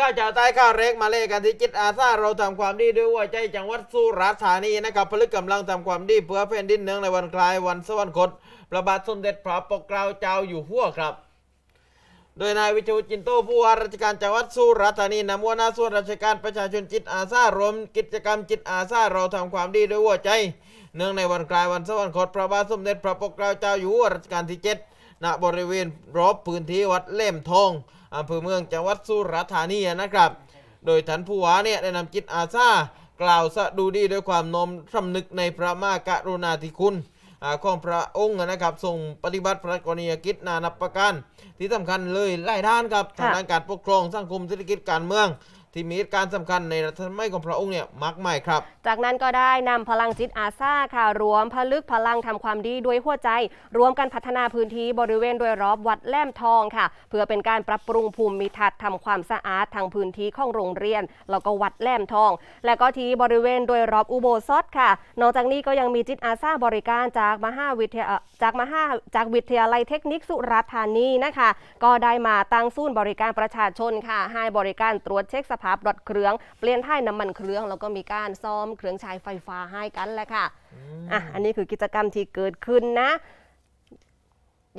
ข้าวจ้าใต้ข้าวเล็กมาเล่กันที่จิตอาสาเราทำความดีด้วยหัวใจจังหวัดสุราษฎร์ธานีนะครับผลึกกำลังทำความดีเพื่อแผ่นดินเนืองในวันคล้ายวันสวรรคตพระบาทสมเด็จพระปกเกล้าเจ้าอยู่หัวครับ โดยนายวิชูจินโตผู้ว่าราชการจังหวัดสุราษฎร์ธานีนำหัวหน้าส่วนราชการประชาชนจิตอาสารวมกิจกรรมจิตอาสาเราทำความดีด้วยหัวใจ เนื่องในวันคล้ายวันสวรรคตพระบาทสมเด็จพระปกเกล้าเจ้าอยู่หัวรัชกาลที่เจ็ดณบริเวณรอบพื้นที่วัดเล่มทอง อำเภอเมืองจังหวัดสุราษฎร์ธานีนะครับ โดยท่านผู้ว่าเนี่ยได้นำจิตอาสากล่าวสะดุดีด้วยความนอมสำนึกในพระมากรุณาธิคุณอของพระองค์นะครับทรงปฏิบัติพระกรณียกิจนานับประการที่สำคัญเลยหลายด้านครับทางด้านการปกครองสังคมเศรษฐกิจการเมือง ที่มีการสำคัญในรัฐสมัยของพระองค์เนี่ยมากมายครับ จากนั้นก็ได้นำพลังจิตอาสาค่ะรวมพลึกพลังทำความดีด้วยหัวใจ รวมกันพัฒนาพื้นที่บริเวณโดยรอบวัดแหลมทองค่ะ เพื่อเป็นการปรับปรุงภูมิทัศน์ทำความสะอาดทางพื้นที่ของโรงเรียน แล้วก็วัดแหลมทอง และก็ที่บริเวณโดยรอบอุโบสถค่ะ นอกจากนี้ก็ยังมีจิตอาสาบริการจากมหาวิทยาจากมหาจากวิทยาลัยเทคนิคสุราษฎร์ธานีนะคะ ก็ได้มาตั้งศูนย์บริการประชาชนค่ะให้บริการตรวจเช็คสภาพรถเครื่องเปลี่ยนถ่ายน้ำมันเครื่องแล้วก็มีการซ่อมเครื่องใช้ไฟฟ้าให้กันแหละค่ะอะอันนี้คือกิจกรรมที่เกิดขึ้นนะ